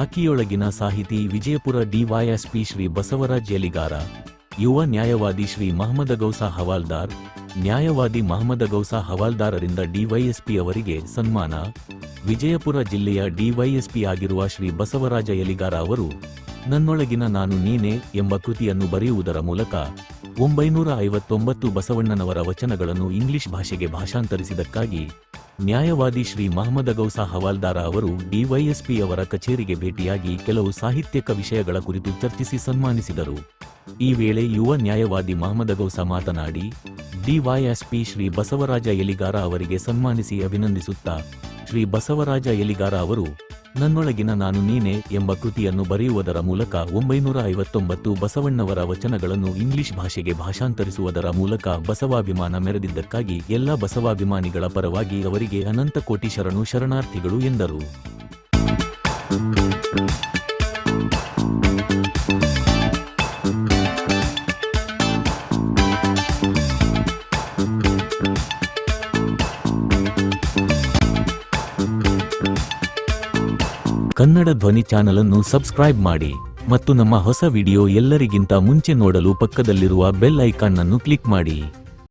ಬಾಕಿಯೊಳಗಿನ ಸಾಹಿತಿ ವಿಜಯಪುರ ಡಿವೈಎಸ್ಪಿ ಶ್ರೀ ಬಸವರಾಜ್ ಯಲಿಗಾರ, ಯುವ ನ್ಯಾಯವಾದಿ ಶ್ರೀ ಮಹಮ್ಮದ ಗೌಸಾ ಹವಾಲ್ದಾರ್, ನ್ಯಾಯವಾದಿ ಮಹಮ್ಮದ ಗೌಸಾ ಹವಾಲ್ದಾರರಿಂದ ಡಿವೈಎಸ್ಪಿ ಅವರಿಗೆ ಸನ್ಮಾನ. ವಿಜಯಪುರ ಜಿಲ್ಲೆಯ ಡಿವೈಎಸ್ಪಿ ಆಗಿರುವ ಶ್ರೀ ಬಸವರಾಜ ಯಲಿಗಾರ ಅವರು, ನನ್ನೊಳಗಿನ ನಾನು ನೀನೆ ಎಂಬ ಕೃತಿಯನ್ನು ಬರೆಯುವುದರ ಮೂಲಕ ಒಂಬೈನೂರ ಐವತ್ತೊಂಬತ್ತು ಬಸವಣ್ಣನವರ ವಚನಗಳನ್ನು ಇಂಗ್ಲಿಷ್ ಭಾಷೆಗೆ ಭಾಷಾಂತರಿಸಿದಕ್ಕಾಗಿ ನ್ಯಾಯವಾದಿ ಶ್ರೀ ಮಹಮ್ಮದಗೌಸ ಹವಾಲ್ದಾರ ಅವರು ಡಿವೈಎಸ್ಪಿ ಅವರ ಕಚೇರಿಗೆ ಭೇಟಿಯಾಗಿ ಕೆಲವು ಸಾಹಿತ್ಯಕ ವಿಷಯಗಳ ಕುರಿತು ಚರ್ಚಿಸಿ ಸನ್ಮಾನಿಸಿದರು. ಈ ವೇಳೆ ಯುವ ನ್ಯಾಯವಾದಿ ಮಹಮ್ಮದಗೌಸ ಮಾತನಾಡಿ, ಡಿವೈಎಸ್ಪಿ ಶ್ರೀ ಬಸವರಾಜ ಎಲಿಗಾರ ಅವರಿಗೆ ಸನ್ಮಾನಿಸಿ ಅಭಿನಂದಿಸುತ್ತಾ, ಶ್ರೀ ಬಸವರಾಜ ಎಲಿಗಾರ ಅವರು ನನ್ನೊಳಗಿನ ನಾನು ನೀನೆ ಎಂಬ ಕೃತಿಯನ್ನು ಬರೆಯುವುದರ ಮೂಲಕ ಒಂಬೈನೂರ ಐವತ್ತೊಂಬತ್ತು ಬಸವಣ್ಣವರ ವಚನಗಳನ್ನು ಇಂಗ್ಲಿಷ್ ಭಾಷೆಗೆ ಭಾಷಾಂತರಿಸುವುದರ ಮೂಲಕ ಬಸವಾಭಿಮಾನ ಮೆರೆದಿದ್ದಕ್ಕಾಗಿ ಎಲ್ಲ ಬಸವಾಭಿಮಾನಿಗಳ ಪರವಾಗಿ ಅವರಿಗೆ ಅನಂತ ಕೋಟಿ ಶರಣು ಶರಣಾರ್ಥಿಗಳು ಎಂದರು. ಕನ್ನಡ ಧ್ವನಿ ಚಾನಲ್ ಅನ್ನು ಸಬ್ಸ್ಕ್ರೈಬ್ ಮಾಡಿ ಮತ್ತು ನಮ್ಮ ಹೊಸ ವಿಡಿಯೋ ಎಲ್ಲರಿಗಿಂತ ಮುಂಚೆ ನೋಡಲು ಪಕ್ಕದಲ್ಲಿರುವ ಬೆಲ್ ಐಕಾನ್ ಅನ್ನು ಕ್ಲಿಕ್ ಮಾಡಿ.